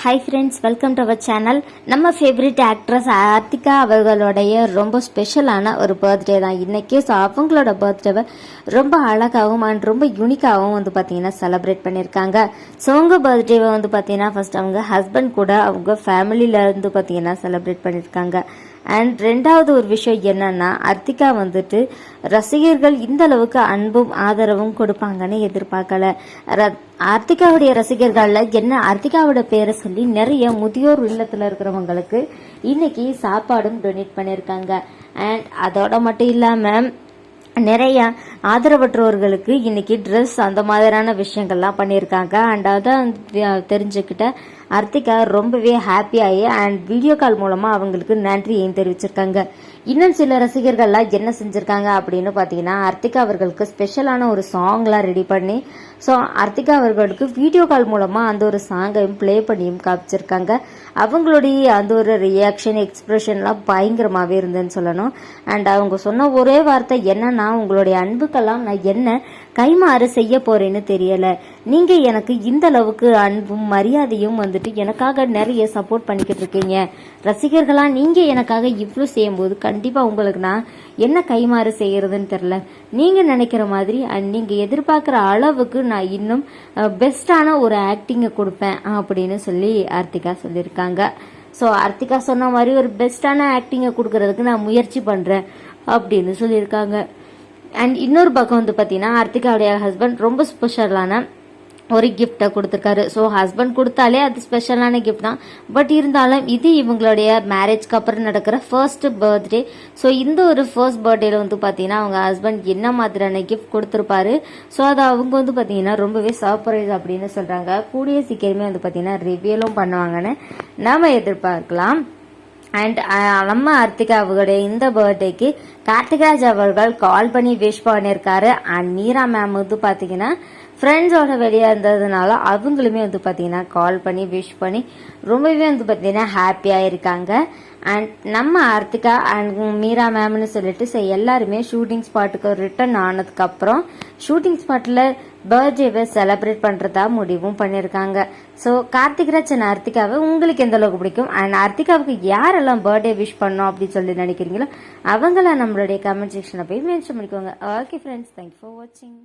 Hi friends welcome to our channel நம்ம favourite actress Aarthika அவர்களுடைய ரொம்ப ஸ்பெஷலான ஒரு பர்த்டே தான். இன்றைக்கே ஸோ அவங்களோட பர்த்டேவை ரொம்ப அழகாகவும் அண்ட் ரொம்ப யூனிக்காகவும் வந்து பார்த்திங்கன்னா செலப்ரேட் பண்ணியிருக்காங்க ஸோ உங்கள் பர்த்டேவை வந்து பார்த்தீங்கன்னா ஃபஸ்ட் அவங்க ஹஸ்பண்ட் கூட அவங்க ஃபேமிலியிலேருந்து பார்த்தீங்கன்னா செலப்ரேட் பண்ணியிருக்காங்க அண்ட் ரெண்டாவது ஒரு விஷயம் என்னன்னா அர்த்திகா வந்துட்டு ரசிகர்கள் இந்த அளவுக்கு அன்பும் ஆதரவும் கொடுப்பாங்கன்னு எதிர்பார்க்கல. அர்த்திகாவுடைய ஆர்த்திகாவுடைய ரசிகர்கள்ல என்ன அர்த்திகாவோட பேரை சொல்லி நிறைய முதியோர் இல்லத்தில் இருக்கிறவங்களுக்கு இன்னைக்கு சாப்பாடும் டொனேட் பண்ணியிருக்காங்க. அண்ட் அதோட மட்டும் இல்லாம நிறைய ஆதரவற்றோர்களுக்கு இன்னைக்கு ட்ரெஸ் அந்த மாதிரியான விஷயங்கள்லாம் பண்ணியிருக்காங்க. அண்ட் அதை தெரிஞ்சுக்கிட்ட அர்த்திகா ரொம்பவே ஹாப்பியாகி அண்ட் வீடியோ கால் மூலமாக அவங்களுக்கு நன்றியையும் தெரிவிச்சிருக்காங்க. இன்னும் சில ரசிகர்கள்லாம் என்ன செஞ்சுருக்காங்க அப்படின்னு பார்த்தீங்கன்னா அர்த்திகா அவர்களுக்கு ஸ்பெஷலான ஒரு சாங்லாம் ரெடி பண்ணி ஸோ அர்த்திகா அவர்களுக்கு வீடியோ கால் மூலமாக அந்த ஒரு சாங்கையும் ப்ளே பண்ணியும் காமிச்சிருக்காங்க. அவங்களுடைய அந்த ஒரு ரியாக்ஷன் எக்ஸ்பிரஷன்லாம் பயங்கரமாகவே இருந்ததுன்னு சொல்லணும். அண்ட் அவங்க சொன்ன ஒரே வார்த்தை என்னன்னா உங்களுடைய அன்புக்கெல்லாம் நான் என்ன கைமாறு செய்ய போறேன்னு தெரியலை. நீங்கள் எனக்கு இந்த அளவுக்கு அன்பும் மரியாதையும் வந்துட்டு எனக்காக நிறைய சப்போர்ட் பண்ணிக்கிட்டு இருக்கீங்க. ரசிகர்களாக நீங்கள் எனக்காக இவ்வளோ செய்யும்போது கண் கண்டிப்பாக உங்களுக்கு நான் என்ன கைமாறு செய்கிறதுன்னு தெரில நீங்கள் நினைக்கிற மாதிரி அண்ட் நீங்கள் எதிர்பார்க்குற அளவுக்கு நான் இன்னும் பெஸ்ட்டான ஒரு ஆக்டிங்கை கொடுப்பேன் அப்படின்னு சொல்லி ஆர்த்திகா சொல்லியிருக்காங்க. ஸோ ஆர்த்திகா சொன்ன மாதிரி ஒரு பெஸ்ட்டான ஆக்டிங்கை கொடுக்கறதுக்கு நான் முயற்சி பண்ணுறேன் அப்படின்னு சொல்லியிருக்காங்க. அண்ட் இன்னொரு பக்கம் வந்து பார்த்தீங்கன்னா ஆர்த்திகாவுடைய ஹஸ்பண்ட் ரொம்ப ஸ்பெஷலான ஒரு கிஃப்டை கொடுத்துருக்காரு. ஸோ ஹஸ்பண்ட் கொடுத்தாலே அது ஸ்பெஷலான கிஃப்ட் தான். பட் இருந்தாலும் இது இவங்களுடைய மேரேஜ்க்கு அப்புறம் நடக்கிற ஃபர்ஸ்ட் பர்த்டே ஸோ இந்த ஒரு ஃபர்ஸ்ட் பர்த்டேல வந்து பார்த்தீங்கன்னா அவங்க ஹஸ்பண்ட் என்ன மாதிரியான கிஃப்ட் கொடுத்துருப்பாரு? ஸோ அதை அவங்க வந்து பார்த்தீங்கன்னா ரொம்பவே சர்ப்ரைஸ் அப்படின்னு சொல்கிறாங்க கூடிய சீக்கிரமே வந்து பார்த்தீங்கன்னா ரிவியலும் பண்ணுவாங்கன்னு நாம் எதிர்பார்க்கலாம். Uh, அண்ட் நம்ம அர்த்திகா அவர்களுடைய இந்த பர்த்டேக்கு கார்த்திகராஜ் அவர்கள் கால் பண்ணி விஷ் பண்ணியிருக்காரு. அண்ட் மீரா மேம் வந்து பார்த்தீங்கன்னா ஃப்ரெண்ட்ஸோட வெளியே இருந்ததுனால அவங்களுமே வந்து பார்த்தீங்கன்னா கால் பண்ணி விஷ் பண்ணி ரொம்பவே வந்து பார்த்தீங்கன்னா ஹாப்பியாக இருக்காங்க. அண்ட் நம்ம ஆர்த்திகா அண்ட் மீரா மேம்னு சொல்லிட்டு எல்லாருமே ஷூட்டிங் ஸ்பாட்டுக்கு ரிட்டர்ன் ஆனதுக்கப்புறம் ஷூட்டிங் ஸ்பாட்டில் பர்த்டேவை செலிப்ரேட் பண்ணுறதா முடிவும் பண்ணியிருக்காங்க ஸோ கார்த்திக்ராஜ் அண்ட் அர்த்திகாவை உங்களுக்கு எந்த அளவுக்கு பிடிக்கும்? அண்ட் அர்த்திகாவுக்கு யாரெல்லாம் பர்த்டே விஷ் பண்ணோம் அப்படின்னு சொல்லி நினைக்கிறீங்களோ அவங்கள நம்மளுடைய கமெண்ட் செக்ஷனில் போய் மென்ஷன் பண்ணிக்கோங்க. ஓகே ஃப்ரெண்ட்ஸ் தேங்க்யூ ஃபார் வாட்சிங்